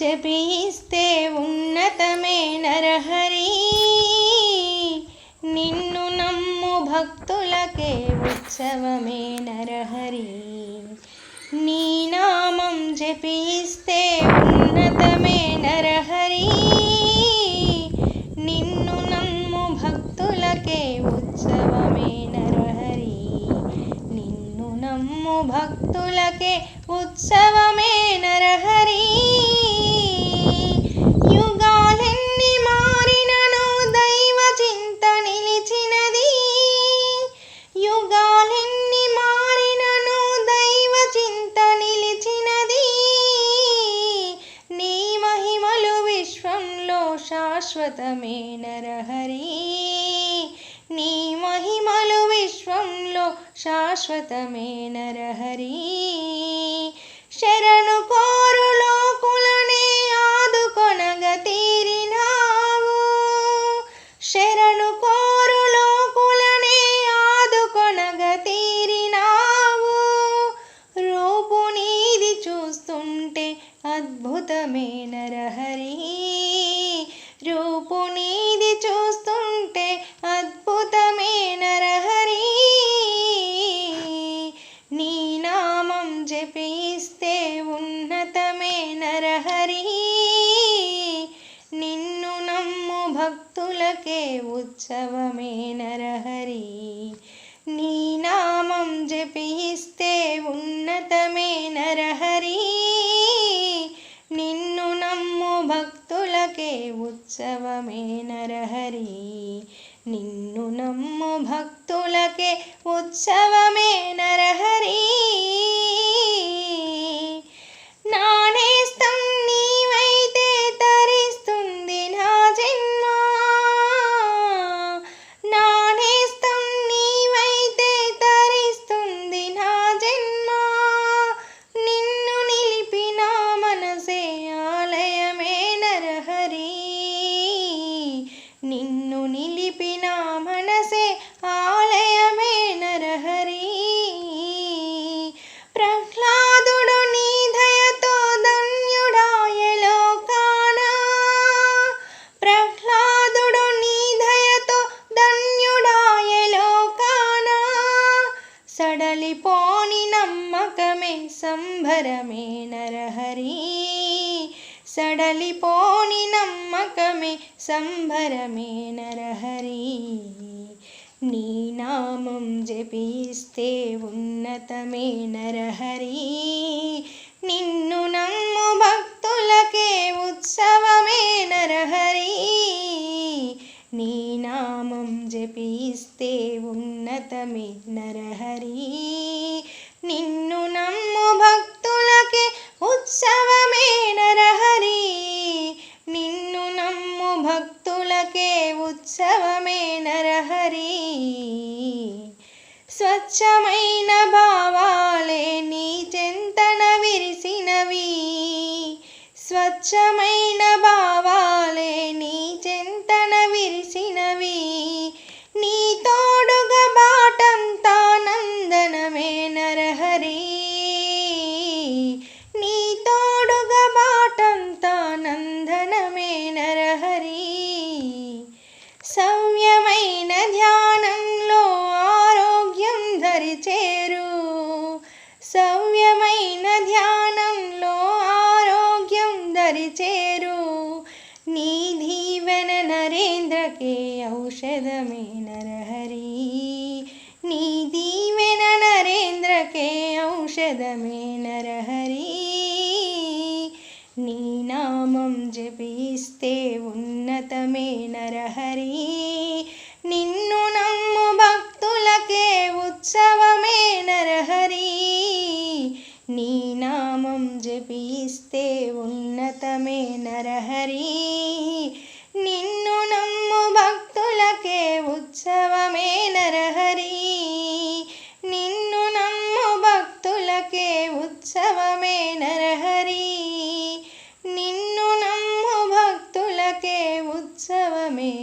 జపిస్తే ఉన్నతమే నరహరి. నిన్ను నమ్ము భక్తులకే ఉత్సవమే నరహరి. నీ నామం జపిస్తే ఉన్నతమే నరహరి. నిన్ను నమ్ము భక్తులకే ఉత్సవమే నరహరి. నిన్ను నమ్ము భక్తులకే ఉత్సవమే నరహరి. శాశ్వతమే నరహరి. నీ మహిమలు విశ్వంలో శాశ్వతమే నరహరి. శరణు కోరు లోకులనే ఆదుకొనగ తీరినావు శరణు కోరు లోకులనే ఆదుకొనగ తీరినావు రూపు నీది చూస్తుంటే అద్భుతమే నరహరి. భక్తులకే ఉత్సవమే నరహరి. నీ నామం జపిస్తే ఉన్నతమే నరహరి. నిన్ను నమ్ము భక్తులకే ఉత్సవమే నరహరి. నిన్ను నమ్ము భక్తులకే ఉత్సవమే నరహరి. పోని నమ్మకమే సంభరమే నరహరి. సడలిపోని నమ్మకమే సంభరమే నరహరి. నీ నామం జపిస్తే ఉన్నతమే నరహరి. నిన్ను నమ్ము భక్తులకే ఉత్సవమే నరహరి. నీ నామం జపిస్తే ఉన్నతమే నరహరీ. స్వచ్ఛమైన భావాలే నీ చెంతన విరిసినవి. స్వచ్ఛమైన భావాలే నీ చెంతన విరిసినవి. నీ తోడుగా బాటంతా నందనమే నరహరి. నీ తోడుగా బాటంతా నందనమే నరహరి. సౌమ్యమైన ధ్యానం పరిచేరు నీ దీవెన నరేంద్రకే ఔషధమే నరహరి. నీ దీవెన నరేంద్రకే ఔషధమే నరహరి. నీ నామం జపిస్తే ఉన్నతమే నరహరి. నీ నామం జపిస్తే ఉన్నతమే నరహరి. నిన్ను నమ్ము భక్తులకే ఉత్సవమే నరహరి. నిన్ను నమ్ము భక్తులకే ఉత్సవమే నరహరి. నిన్ను నమ్ము భక్తులకే ఉత్సవమే